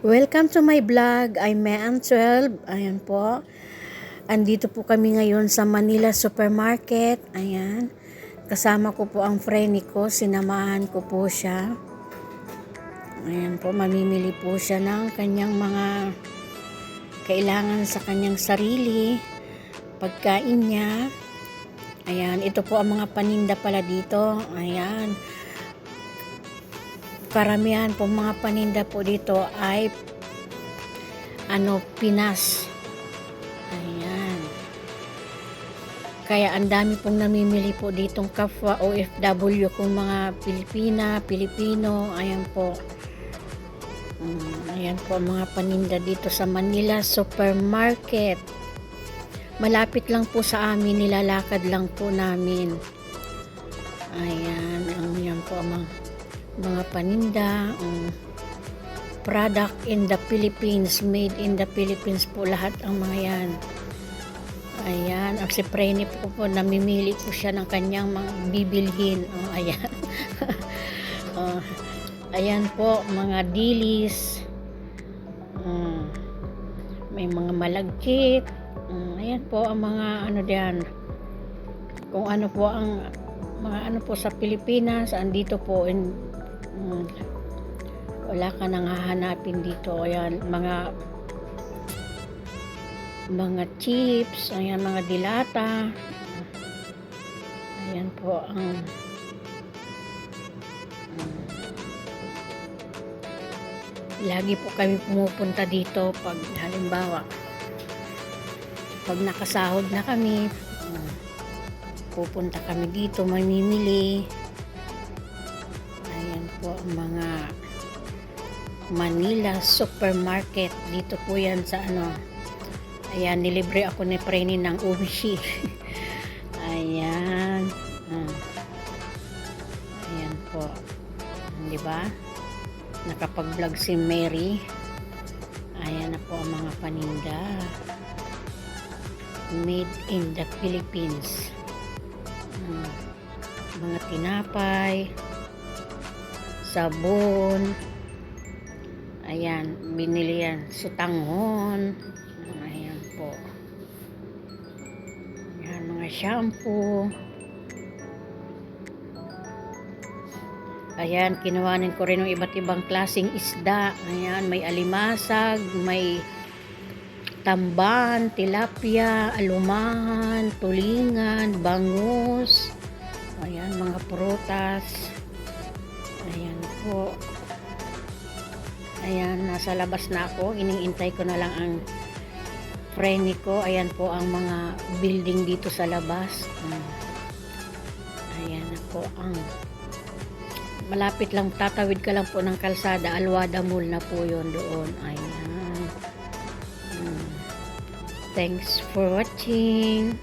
Welcome to my vlog. I'm Mean12. Ayan po. Andito po kami ngayon sa Manila Supermarket. Ayan. Kasama ko po ang friend ko. Sinamahan ko po siya. Ayan po. Mamimili po siya ng kanyang mga kailangan sa kanyang sarili. Pagkain niya. Ayan. Ito po ang mga paninda pala dito. Ayan karamihan po mga paninda po dito ay ano Pinas. Ayan. Kaya ang dami pong namimili po ditong kapwa OFW kung mga Pilipina, Pilipino ayan po. Mm, ayan po mga paninda dito sa Manila Supermarket. Malapit lang po sa amin nilalakad lang po namin. Ayan ang po mga mga paninda, um, product in the Philippines, made in the Philippines po lahat ang mga yan. Ayan, ang si Prene po po, namimili po siya ng kanyang mga bibilhin. Oh, ayan. oh, ayan po, mga dilis. Um, may mga malagkit. Um, ayan po ang mga ano diyan. Kung ano po ang mga ano po sa Pilipinas, andito po in Mm. Wala ka nang hahanapin dito. Ayan, mga mga chips, ayan, mga dilata. Ayan po ang lagi po kami pumupunta dito pag halimbawa pag nakasahod na kami pupunta kami dito mamimili po mga Manila Supermarket. Dito po yan sa ano. Ayan, nilibre ako ni Preni ng umishi. Ayan. Ah. Ayan po. Di ba? Nakapag-vlog si Mary. Ayan na po ang mga paninda. Made in the Philippines. Ah. Mga tinapay sabon. Ayan binili yan. Sutanghon. Ayan po. Ayan mga shampoo. Ayan kinuhanin ko rin ng iba't ibang klaseng isda. Ayan may alimasag may tamban, tilapia, alumahan, tulingan, bangus. Ayan mga prutas Ayan po. Ayan, nasa labas na ako. Iniintay ko na lang ang friend ko. Ayan po ang mga building dito sa labas. Ayan po ang malapit lang, tatawid ka lang po ng kalsada. Alwada Mall na po yon doon. Ayan. Hmm. Thanks for watching.